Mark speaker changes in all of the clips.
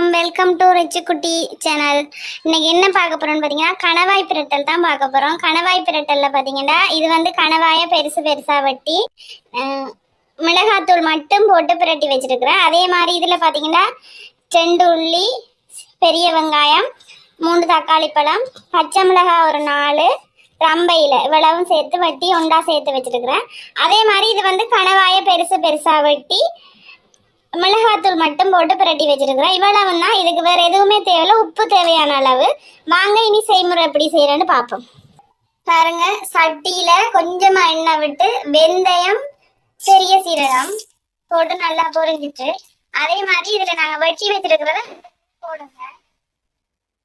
Speaker 1: வணக்கம். Welcome to ரிச்சுக்குட்டி channel இன்னைக்கு என்ன பார்க்க போறோம்னு பார்த்தீங்கன்னா கணவாய் பிரட்டல் தான் பார்க்க போறோம். கணவாய் பிரட்டல்ல பார்த்தீங்கன்னா இது வந்து கணவாயை பெருசு பெருசா வெட்டி மிளகாத்தூள் மட்டும் போட்டு பிரட்டி வச்சிருக்கிறேன். அதே மாதிரி இதில் பார்த்தீங்கன்னா செண்டு உள்ளி பெரிய வெங்காயம் மூணு தக்காளி பழம் பச்சை மிளகாய் ஒரு நாலு ரம்பையில் இவ்வளவும் சேர்த்து வெட்டி ஒண்டா சேர்த்து வச்சிருக்கிறேன். அதே மாதிரி இது வந்து கணவாயை பெருசு பெருசா வெட்டி மிளகாத்தூள் மட்டும் போட்டு பிரட்டி வச்சிருக்கிறோம். இவ்வளவு தான். இதுக்கு வேற எதுவுமே தேவையில்ல. உப்பு தேவையான அளவு. வாங்க இனி செய்முறை எப்படி செய்யறேன்னு பார்ப்போம். பாருங்க சட்டியில கொஞ்சமா எண்ணெய் விட்டு வெந்தயம் பெரிய சீரகம் போட்டு நல்லா பொரிஞ்சிட்டு அதே மாதிரி இதுல நாங்க வெட்டி வச்சிருக்கிறத போடுங்க.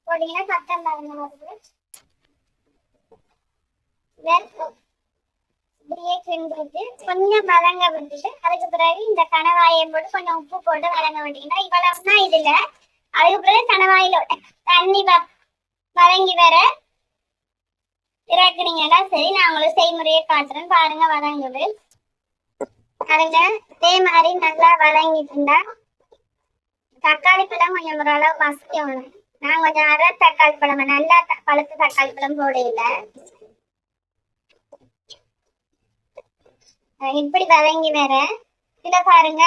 Speaker 1: போட்டீங்கன்னா சத்தம் பாருங்க வருது Then, கொஞ்சம் வதங்க விட்டுட்டு அதுக்கு பிறகு இந்த கணவாயை போட்டு கொஞ்சம் உப்பு போட்டு வதங்க விட்டீங்கன்னா இவ்வளவு தான் இதுல அதுக்கு பிறகு கணவாயில தண்ணி வழங்கி வதங்கி வர இறக்குனீங்கன்னா சரி நான் உங்களுக்கு செய்முறையை காட்டுறேன். பாருங்க வதங்குது. அதுல இதே மாதிரி நல்லா வதங்கிட்டு இருந்தா தக்காளி பழம் கொஞ்சம் ஓரளவு மசிக்கணும் நான் கொஞ்சம் அரை தக்காளி பழம் நல்லா பழுத்த தக்காளி பழம் போடையில இப்படி வதங்கி வேற. இதுல பாருங்க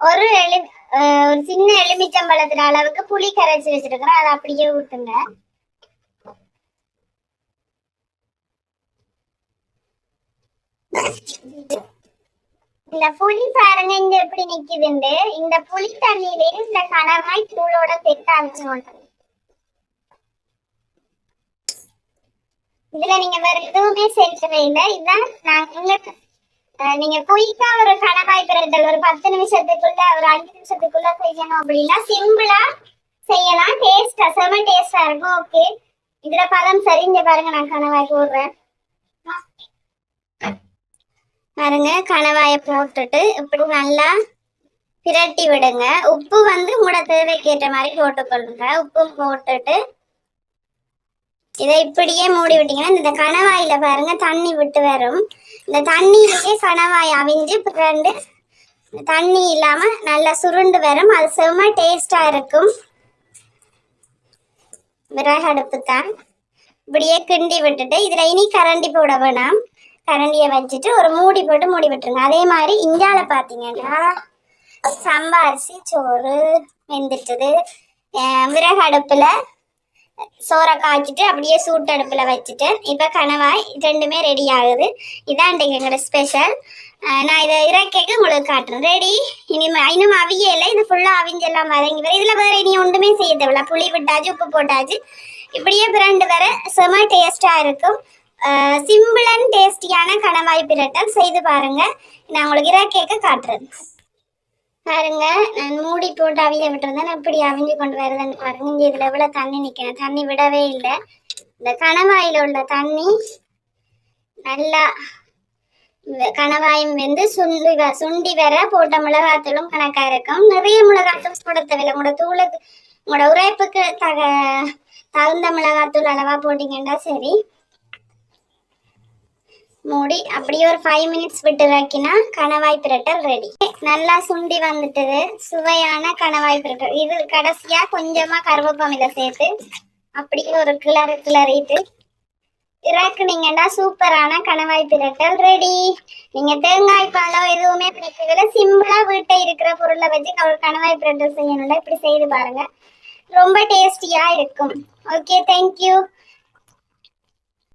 Speaker 1: ஒரு எலி ஒரு சின்ன எலுமிச்சம்பழத்துல அளவுக்கு புளி கரைச்சி வச்சிருக்கிறேன் அதை அப்படியே ஊத்துங்க. இந்த புளி பாருங்க இங்க எப்படி நிக்குதுண்டு. இந்த புளி தண்ணியிலே இந்த கணவாய் தூளோட பெட்டாங்க இதுல நீங்க வேற எதுவுமே சேர்க்கவே இல்லை இதுதான் நான் நீங்க குயிக்கா ஒரு கணவாய் பிறந்தல். ஒரு பத்து நிமிஷத்துக்குள்ள ஒரு அஞ்சு நிமிஷத்துக்குள்ள செய்யணும் அப்படின்னா சிம்பிளா செய்யலாம். டேஸ்டா செம டேஸ்டா இருக்கும். ஓகே இதுல பதம் சரி இங்க பாருங்க நான் கணவாய் போடுறேன். பாருங்க கணவாயை போட்டுட்டு இப்படி நல்லா பிரட்டி விடுங்க. உப்பு வந்து உங்களோட தேவைக்கு ஏற்ற மாதிரி போட்டுக்கொள்ளுங்க. உப்பு போட்டுட்டு இதை இப்படியே மூடி விட்டீங்கன்னா இந்த கணவாயில பாருங்க தண்ணி விட்டு வரும். இந்த தண்ணியிலேயே கணவாய் அவிஞ்சு ரெண்டு தண்ணி இல்லாம நல்லா சுருண்டு வரும். அது செம்ம டேஸ்டா இருக்கும். விறகு அடுப்பு தான் இப்படியே கிண்டி விட்டுட்டு இதுல இனி கரண்டி போட வேணாம். கரண்டியை வச்சுட்டு ஒரு மூடி போட்டு மூடி விட்டுருங்க. அதே மாதிரி இங்கால பாத்தீங்கன்னா சம்பாரிசி சோறு வெந்துட்டது. விறகு அடுப்புல சோறை காய்ச்சிட்டு அப்படியே சூட்டு அடுப்பில் வச்சுட்டேன். இப்போ கணவாய் ரெண்டுமே ரெடி ஆகுது. இதான் இன்றைக்கு எங்களோட ஸ்பெஷல் நான் இதை இறக்கேக்கு உங்களுக்கு காட்டுறேன். ரெடி இனிமே இன்னும் அவியல இது ஃபுல்லாக அவிஞ்செல்லாம் வதங்கி வர இதில் வேறு இனி ஒன்றுமே செய்ய தேவையில்ல புளி விட்டாச்சு உப்பு போட்டாச்சு. இப்படியே பிரண்டு வர செம டேஸ்ட்டாக இருக்கும். சிம்பிள் அண்ட் டேஸ்டியான கணவாய் பிரட்டல் செய்து பாருங்கள் நான் உங்களுக்கு இறக்கைக்கு காட்டுறேன். பாருங்க நான் மூடி போட்டு அவிய விட்டுருந்தேன். இப்படி அவிஞ்சு கொண்டு வருதுன்னு பாருங்க. இங்க இதுல எவ்வளவு தண்ணி நிற்கிறேன் தண்ணி விடவே இல்லை. இந்த கணவாயில உள்ள தண்ணி நல்லா கணவாயும் வந்து சுண்டி வ- சுண்டி வர போட்ட மிளகாத்தூளும் கணக்கா இருக்கும். நிறைய மிளகாத்தூள் போட தேவையில்லை உங்களோட தூளுக்கு உங்களோட உரைப்புக்கு தக தகுந்த மிளகாத்தூள் அளவா போட்டீங்கன்னா சரி. மூடி அப்படியே ஒரு ஃபைவ் மினிட்ஸ் விட்டு வைக்கினா கணவாய் பிரட்டல் ரெடி நல்லா சுண்டி வந்துட்டது. சுவையான கணவாய் பிரட்டல். இது கடைசியா கொஞ்சமா கருவேப்பமில சேர்த்து அப்படியே ஒரு கிளறு கிளறிட்டு இறக்குனீங்கன்னா சூப்பரான கணவாய் பிரட்டல் ரெடி நீங்க தேங்காய் பழம் எதுவுமே பிடிக்கல சிம்பிளா வீட்டை இருக்கிற பொருளை வச்சு ஒரு கணவாய் பிரட்டல் செய்யணும்ல. இப்படி செய்து பாருங்க. ரொம்ப டேஸ்டியா இருக்கும். Okay thank you